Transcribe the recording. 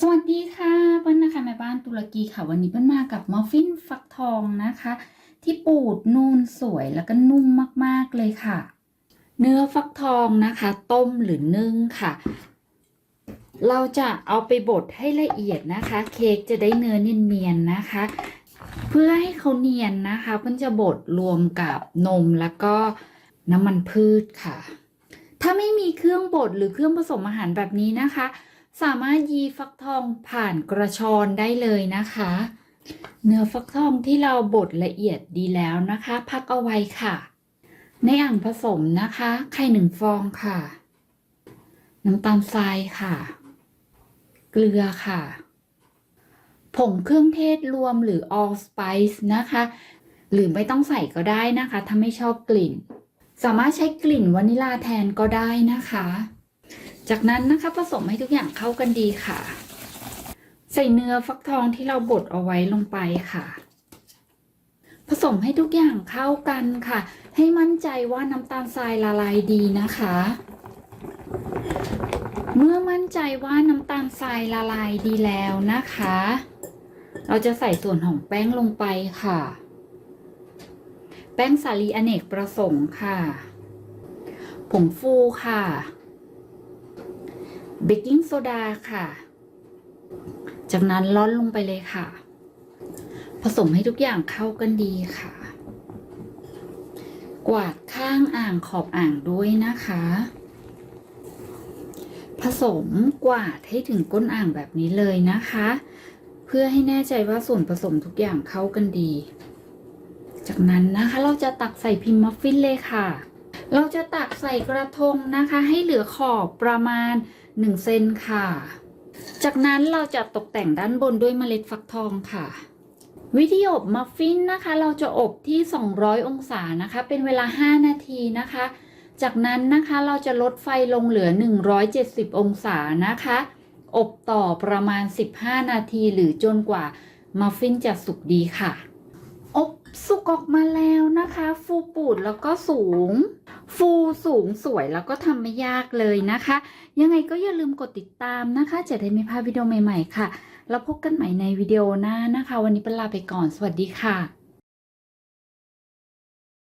สวัสดีค่ะเปิ้ลนะคะแม่บ้านตุรกีค่ะ วันนี้เปิ้ลมากับมัฟฟินฟักทองนะคะ ที่ปูดนูนสวยแล้วก็นุ่มมากๆเลยค่ะ เนื้อฟักทองนะคะ ต้มหรือนึ่งค่ะ เราจะเอาไปบดให้ละเอียดนะคะ เค้กจะได้เนื้อเนียนๆนะคะ เพื่อให้เขาเนียนนะคะเปิ้ลจะบดรวมกับนมแล้วก็น้ำมันพืชค่ะ ถ้าไม่มีเครื่องบดหรือเครื่องผสมอาหารแบบนี้นะคะ สามารถยีฟักทองผ่านกระชอนได้เลยนะคะ เนื้อฟักทองที่เราบดละเอียดดีแล้วนะคะ พักเอาไว้ค่ะ ในอ่างผสมนะคะ ไข่หนึ่งฟองค่ะ น้ำตาลทรายค่ะ เกลือค่ะ ผงเครื่องเทศรวมหรือ all spice นะคะ หรือไม่ต้องใส่ก็ได้นะคะ ถ้าไม่ชอบกลิ่น สามารถใช้กลิ่นวานิลาแทนก็ได้นะคะ จากนั้นนะคะผสมให้ทุกอย่างเข้ากันดีค่ะ ใส่เนื้อฟักทองที่เราบดเอาไว้ลงไปค่ะ ผสมให้ทุกอย่างเข้ากันค่ะ ให้มั่นใจว่าน้ำตาลทรายละลายดีนะคะ เมื่อมั่นใจว่าน้ำตาลทรายละลายดีแล้วนะคะ เราจะใส่ส่วนของแป้งลงไปค่ะ แป้งสาลีอเนกประสงค์ค่ะ ผงฟูค่ะ เบกกิ้งโซดาค่ะ จากนั้นร้อนลงไปเลยค่ะ ผสมให้ทุกอย่างเข้ากันดีค่ะ กวาดข้างอ่างขอบอ่างด้วยนะคะ ผสมกวาดให้ถึงก้นอ่างแบบนี้เลยนะคะ เพื่อให้แน่ใจว่าส่วนผสมทุกอย่างเข้ากันดี จากนั้นนะคะเราจะตักใส่พิมพ์มัฟฟินเลยค่ะเราจะตักใส่กระทงนะคะ ให้เหลือขอบประมาณ 1เซนค่ะ จากนั้นเราจะตกแต่งด้านบนด้วยเมล็ดฟักทองค่ะ วิธีอบมัฟฟินนะคะ เราจะอบที่ 200 องศานะคะ เป็นเวลา 5 นาทีนะคะ จากนั้นนะคะเราจะลดไฟลงเหลือ 170 องศานะคะ อบต่อประมาณ 15 นาทีหรือจนกว่ามัฟฟินจะสุกดีค่ะ อบสุกออกมาแล้วนะคะ ฟูปูดแล้วก็สูง ฟูสูงสวยแล้วก็ทำไม่ยากเลยนะคะ ยังไงก็อย่าลืมกดติดตามนะคะ จะได้ไม่พลาดวิดีโอใหม่ๆค่ะ แล้วพบกันใหม่ในวิดีโอหน้านะคะ วันนี้เป็นลาไปก่อน สวัสดีค่ะ